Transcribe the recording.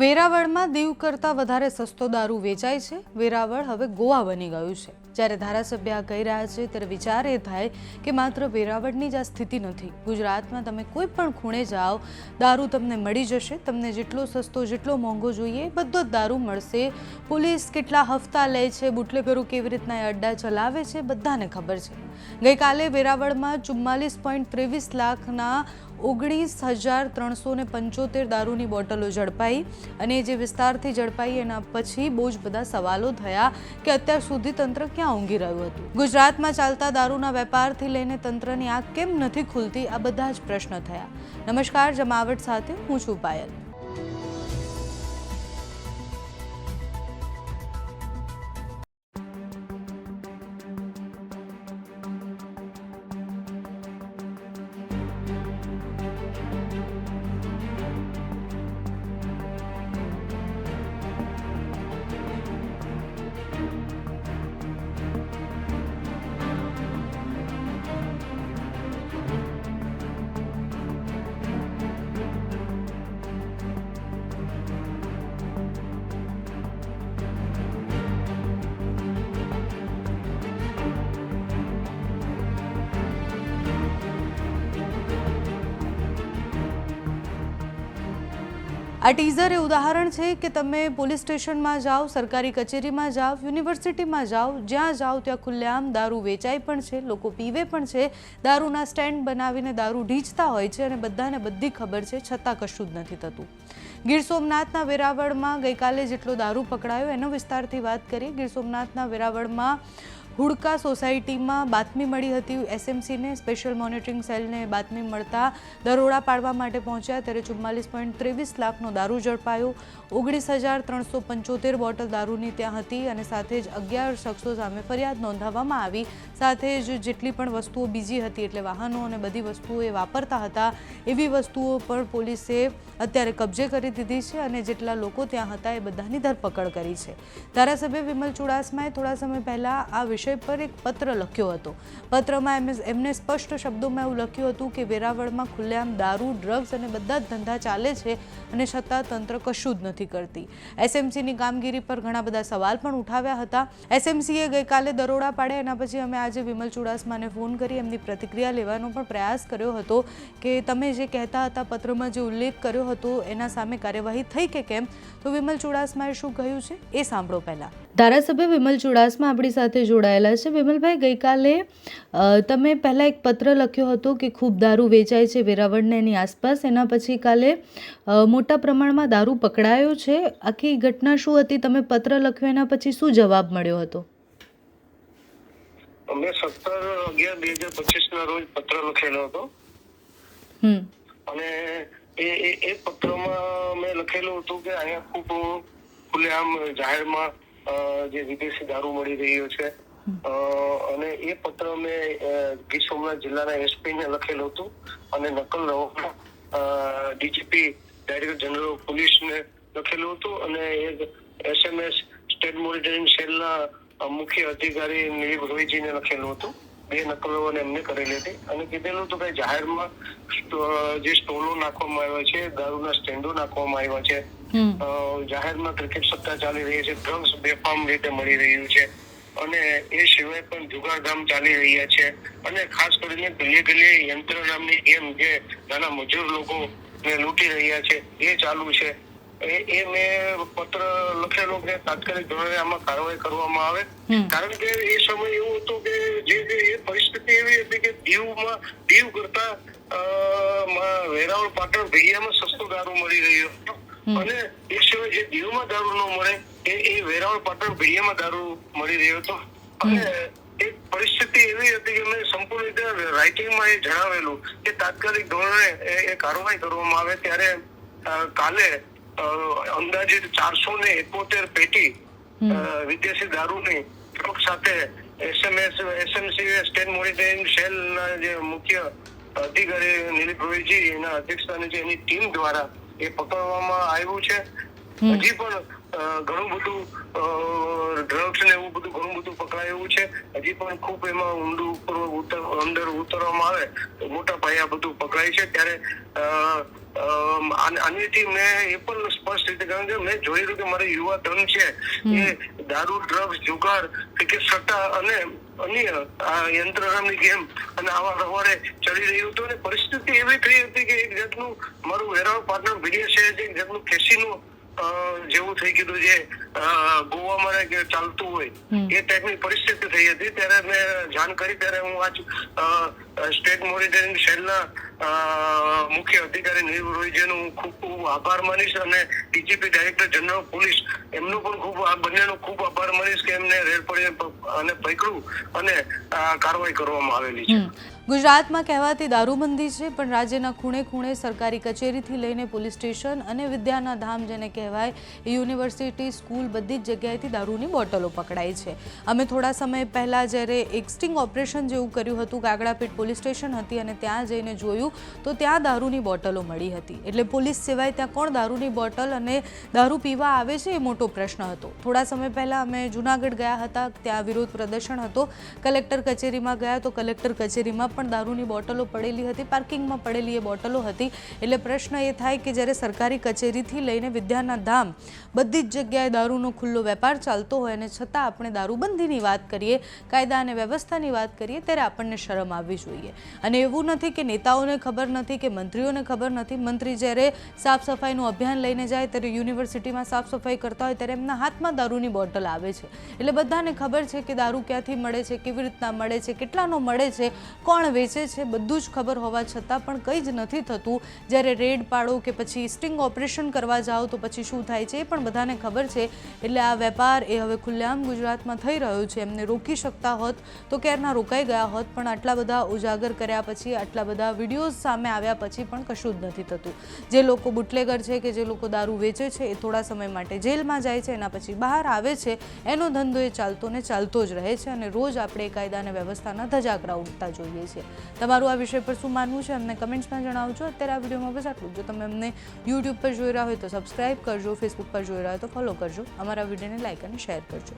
વેરાવળમાં દીવ કરતાં વધારે સસ્તો દારૂ વેચાય છે. વેરાવળ હવે ગોવા બની ગયું છે. જ્યારે ધારાસભ્ય કહી રહ્યા છે, ત્યારે વિચાર એ થાય કે માત્ર વેરાવળની જ આ સ્થિતિ નથી. ગુજરાતમાં તમે કોઈ પણ ખૂણે જાઓ, દારૂ તમને મળી જશે. તમને જેટલો સસ્તો, જેટલો મોંઘો જોઈએ, બધો જ દારૂ મળશે. પોલીસ કેટલા હફતા લે છે, બુટલેગરો કેવી રીતના એ અડ્ડા ચલાવે છે, બધાને ખબર છે. ગઈકાલે વેરાવળમાં ચુમ્માલીસ પોઈન્ટ ત્રેવીસ લાખના ઓગણીસ હજાર ત્રણસો ને પંચોતેર દારૂની બોટલો ઝડપાઈ અને જે વિસ્તારથી ઝડપાઈ એના પછી બહુ જ બધા સવાલો થયા કે અત્યાર સુધી તંત્ર ક્યાં ઊંઘી રહ્યું હતું? ગુજરાતમાં ચાલતા દારૂના વેપારથી લઈને તંત્રની આંખ કેમ નથી ખુલતી? આ બધા જ પ્રશ્ન થયા. નમસ્કાર, જમાવટ સાથે હું છું પાયલ. આ ટીઝર એ ઉદાહરણ છે કે તમે પોલીસ સ્ટેશનમાં જાઓ, સરકારી કચેરીમાં જાઓ, યુનિવર્સિટીમાં જાઓ, જ્યાં જાઓ ત્યાં ખુલ્લેઆમ દારૂ વેચાય પણ છે, લોકો પીવે પણ છે, દારૂના સ્ટેન્ડ બનાવીને દારૂ ઢીંચતા હોય છે અને બધાને બધી ખબર છે, છતાં કશું જ નથી થતું. ગીર સોમનાથના વેરાવળમાં ગઈકાલે જેટલો દારૂ પકડાયો, એનો વિસ્તારથી વાત કરીએ, ગીર સોમનાથના વેરાવળમાં હુડકા સોસાયટીમાં બાતમી મળી હતી. એસએમસીને સ્પેશિયલ મોનિટરિંગ સેલને બાતમી મળતા દરોડા પાડવા માટે પહોંચ્યા ત્યારે ચુમ્માલીસ પોઈન્ટ ત્રેવીસ લાખનો દારૂ ઝડપાયો. ઓગણીસ હજાર ત્રણસો પંચોતેર બોટલ દારૂની ત્યાં હતી અને સાથે જ અગિયાર શખ્સો સામે ફરિયાદ નોંધાવવામાં આવી. સાથે જ જેટલી પણ વસ્તુઓ બીજી હતી એટલે વાહનો અને બધી વસ્તુઓ એ વાપરતા હતા. એવી વસ્તુઓ પણ પોલીસે અત્યારે કબજે કરી દીધી છે અને જેટલા લોકો ત્યાં હતા એ બધાની ધરપકડ કરી છે. ધારાસભ્ય વિમલ ચુડાસમાએ થોડા સમય પહેલાં આ વિષય પર એક પત્ર લખ્યો હતો. પત્રમાં એમ એમને સ્પષ્ટ શબ્દોમાં એવું લખ્યું હતું કે વેરાવળમાં ખુલ્લેઆમ દારૂ ડ્રગ્સ અને બધા જ ધંધા ચાલે છે અને છતાં તંત્ર કશું જ નથી કરતી. એસએમસીની કામગીરી પર ઘણા બધા સવાલ પણ ઉઠાવ્યા હતા. એસએમસીએ ગઈકાલે દરોડા પાડ્યા, એના પછી અમે આજે વિમલ ચુડાસમાને ફોન કરી એમની પ્રતિક્રિયા લેવાનો પણ પ્રયાસ કર્યો હતો કે તમે જે કહેતા હતા પત્રમાં જે ઉલ્લેખ કર્યો હતો, એના સામે કાર્યવાહી થઈ કે કેમ? તો વિમલ ચુડાસમાએ શું કહ્યું છે એ સાંભળો પહેલા. ધારાસભ્ય વિમલ ચુડાસમા આપણી સાથે જોડાયેલા છે. વિમલભાઈ ગઈકાલે તમે પહેલાં એક પત્ર લખ્યો હતો કે ખૂબ દારૂ વેચાય છે વેરાવળને એની આસપાસ. એના પછી કાલે મોટા પ્રમાણમાં દારૂ પકડાયો છે. આખી ઘટના શું હતી? તમે પત્ર લખ્યો એના પછી શું જવાબ મળ્યો હતો? અમે સત્તર અગિયાર બે હજાર પચીસ ના રોજ પત્ર લખેલો હતો. હમ. અને એ એ પત્રમાં મેં લખેલું હતું કે અહીંયા ખૂબ ખુલ્લેઆમ જાહેરમાં જે વિદેશી દારૂ મળી રહ્યો છે. અને એ પત્ર મેં ગીર સોમનાથ જિલ્લાના એસપી ને લખેલું હતું. અને નકલ ડીજીપી ડાયરેક્ટર જનરલ પોલીસ પોલીસને લખેલું હતું. અને એક એસએમએસ સ્ટેટ મોનિટરિંગ સેલના મુખ્ય અધિકારી નિલીપ રોયજીને લખેલું હતું. બે નકલો એમને કરેલી હતી. અને કીધેલું હતું કે જાહેરમાં જે સ્ટોલો નાખવામાં આવ્યા છે, દારૂના સ્ટેન્ડો નાખવામાં આવ્યા છે. જાહેરમાં ક્રિકેટ સત્તા ચાલી રહી છે ડ્રગ્સ બેફામ રીતે મળી રહ્યું છે. અને એ સિવાય પણ જુગારધામ ચાલી રહ્યા છે. અને ખાસ કરીને ગલીએ ગલીએ યંત્ર નામની ગેમ જે નાના મજૂર લોકો ને લૂંટી રહ્યા છે એ ચાલુ છે. એ એ મેં પત્ર લખેલો કે તાત્કાલિક ધોરણે આમાં કાર્યવાહી કરવામાં આવે. કારણ કે એ સમય એવું હતું કે જે જે એ પરિસ્થિતિ એવી હતી કે દીવમાં દીવ કરતા અ, માં વેરાવળ પાટણ ભૈયામાં સસ્તો દારૂ મળી રહ્યો હતો. અને એ સિવાય જે દીવમાં દારૂ ન મળે એ એ વેરાવળ પાટણ ભીડિયામાં દારૂ મળી રહ્યો હતો. અને એક પરિસ્થિતિ એવી હતી કે મેં સંપૂર્ણ રીતે રાઇટિંગમાં એ જણાવેલું કે તાત્કાલિક ધોરણે એ કાર્યવાહી કરવામાં આવે ત્યારે કાલે અંદાજિત ચારસો ને એકોતેર પેટી વિદેશી દારૂની ટ્રક સાથે એસએમએસ એસએમસી સ્ટેટ મોનિટરિંગ સેલના જે મુખ્ય અધિકારી નિલીપ રોયજી એના અધ્યક્ષતાની જે એની ટીમ દ્વારા એ પકડવામાં આવ્યું છે. હજી પણ ઘણું બધું ડ્રગ્સ ને એવું બધું ઘણું બધું પકડાયું છે. હજી પણ ખૂબ એમાં ઊંડું ઉપર અંદર ઉતરવામાં આવે તો મોટા પાયા બધું પકડાય છે. ત્યારે આનીથી મેં એ પણ સ્પષ્ટ રીતે કારણ કે મેં જોયેલું કે મારે યુવા ધન છે એ દારૂ ડ્રગ્સ જુગાર કે સટ્ટા અને અન્ય આ યંત્ર નામની ગેમ અને આવા રવાડે ચડી રહ્યું હતું અને પરિસ્થિતિ એવી થઈ હતી કે એક જાતનું મારું વેરાવ પાટણ ભીડિયા છે એક જાતનું ખેસીનું અ, જેવું થઈ ગયું જે ગોવામાં ચાલતું હોય એ ટાઈપની પરિસ્થિતિ થઈ હતી. ત્યારે મેં જાણ કરી ત્યારે હું આજ સ્ટેટ મોનિટરિંગ સેલના મુખ્ય અધિકારી નીરવ રોયજીનો હું ખૂબ ખૂબ આભાર માનીશ અને ડીજીપી ડાયરેક્ટર જનરલ પોલીસ એમનું પણ ખૂબ, આ બંનેનો ખૂબ આભાર માનીશ કે એમને રેડ પડી અને પકડ્યું અને કાર્યવાહી કરવામાં આવેલી છે. ગુજરાતમાં કહેવાતી દારૂબંધી છે, પણ રાજ્યના ખૂણે ખૂણે સરકારી કચેરીથી લઈને પોલીસ સ્ટેશન અને વિદ્યાના ધામ જેને કહેવાય યુનિવર્સિટી, સ્કૂલ બધી જ જગ્યાએથી દારૂની બોટલો પકડાઈ છે. અમે થોડા સમય પહેલાં જ્યારે એક ઓપરેશન જેવું કર્યું હતું કાગડાપીઠ પોલીસ સ્ટેશન હતી અને ત્યાં જઈને જોયું તો ત્યાં દારૂની બોટલો મળી હતી. એટલે પોલીસ સિવાય ત્યાં કોણ દારૂની બોટલ અને દારૂ પીવા આવે છે એ મોટો પ્રશ્ન હતો. થોડા સમય પહેલાં અમે જુનાગઢ ગયા હતા, ત્યાં વિરોધ પ્રદર્શન હતો. કલેક્ટર કચેરીમાં ગયા તો કલેક્ટર કચેરીમાં પણ દારૂની બોટલો પડેલી હતી, પાર્કિંગમાં પડેલી એ બોટલો હતી. એટલે પ્રશ્ન એ થાય કે જ્યારે સરકારી કચેરીથી લઈને વિદ્યાના ધામ બધી જ જગ્યાએ દારૂનો ખુલ્લો વેપાર ચાલતો હોય અને છતાં આપણે દારૂબંધીની વાત કરીએ, કાયદા અને વ્યવસ્થાની વાત કરીએ, ત્યારે આપણને શરમ આવવી જોઈએ. અને એવું નથી કે નેતાઓને ખબર નથી કે મંત્રીઓને ખબર નથી. મંત્રી જ્યારે સાફ સફાઈનું અભિયાન લઈને જાય ત્યારે યુનિવર્સિટીમાં સાફ સફાઈ કરતા હોય ત્યારે એમના હાથમાં દારૂની બોટલ આવે છે. એટલે બધાને ખબર છે કે દારૂ ક્યાંથી મળે છે, કેવી રીતના મળે છે, કેટલાનો મળે છે, કોણ વેચે છે, બધું જ ખબર હોવા છતાં પણ કંઈ જ નથી થતું. જ્યારે રેડ પાડો કે પછી સ્ટિંગ ઓપરેશન કરવા જાઓ તો પછી શું થાય છે એ પણ બધાને ખબર છે. એટલે આ વેપાર એ હવે ખુલ્લેઆમ ગુજરાતમાં થઈ રહ્યો છે. એમને રોકી શકતા હોત તો ક્યારના રોકાઈ ગયા હોત પણ આટલા બધા ઉજાગર કર્યા પછી આટલા બધા વિડીયોઝ સામે આવ્યા પછી પણ કશું જ નથી થતું. જે લોકો બુટલેગર છે કે જે લોકો દારૂ વેચે છે એ થોડા સમય માટે જેલમાં જાય છે, એના પછી બહાર આવે છે, એનો ધંધો એ ચાલતો ને ચાલતો જ રહે છે અને રોજ આપણે કાયદા અને વ્યવસ્થાના ધજાકરા ઉઠતા જોઈએ છીએ. તમારું આ વિષય પર શું માનવું છે અમને કમેન્ટ્સમાં જણાવજો. અત્યારે આ વિડીયોમાં બસ આટલું જ. તમે અમને યુટ્યુબ પર જોઈ રહ્યા હોય તો સબસ્ક્રાઇબ કરજો ફેસબુક પર જોઈ રહ્યા હોય તો ફોલો કરજો. અમારા વિડીયોને લાઇક અને શેર કરજો.